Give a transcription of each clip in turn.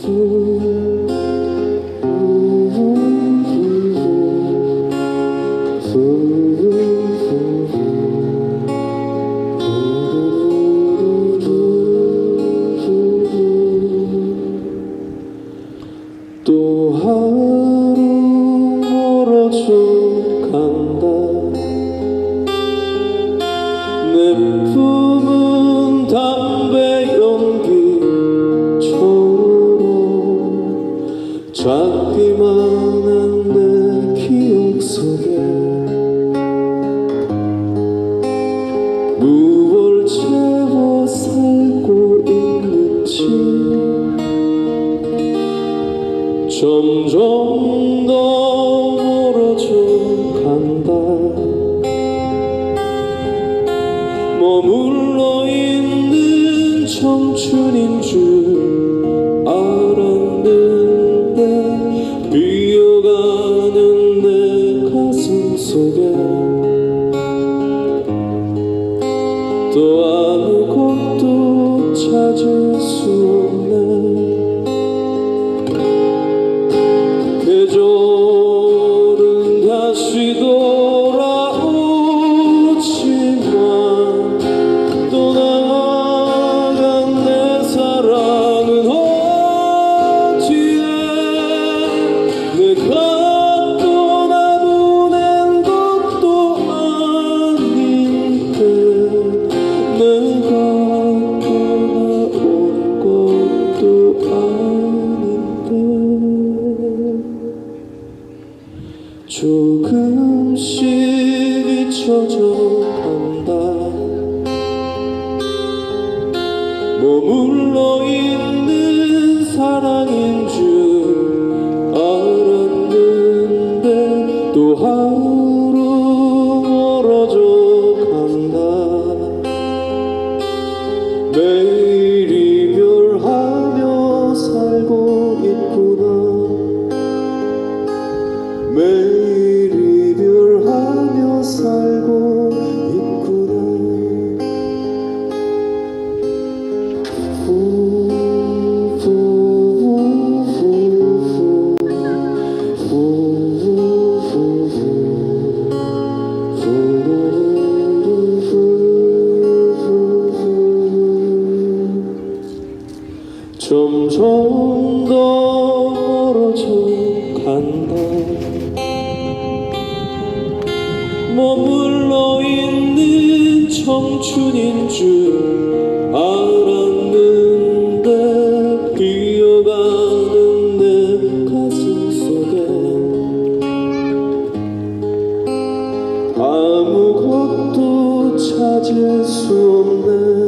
또 점점 더 멀어져 간다. 머물러 있는 청춘인 줄 알았는데 비어가는 내 가슴 속에 또 아무것도 찾을 조금씩 잊혀져 간다. 머물러 있는 사랑인 점점 더 멀어져 간다. 머물러 있는 청춘인 줄 알았는데 비어가는 내 가슴 속에 아무것도 찾을 수 없네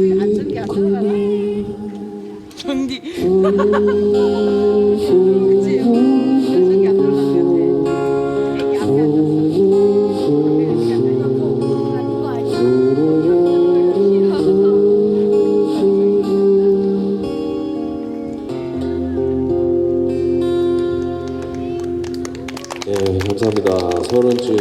저기 안전기 안 들어가나? 전기. 그치? 안전기 안 들어가면 네, 감사합니다. 서른쯤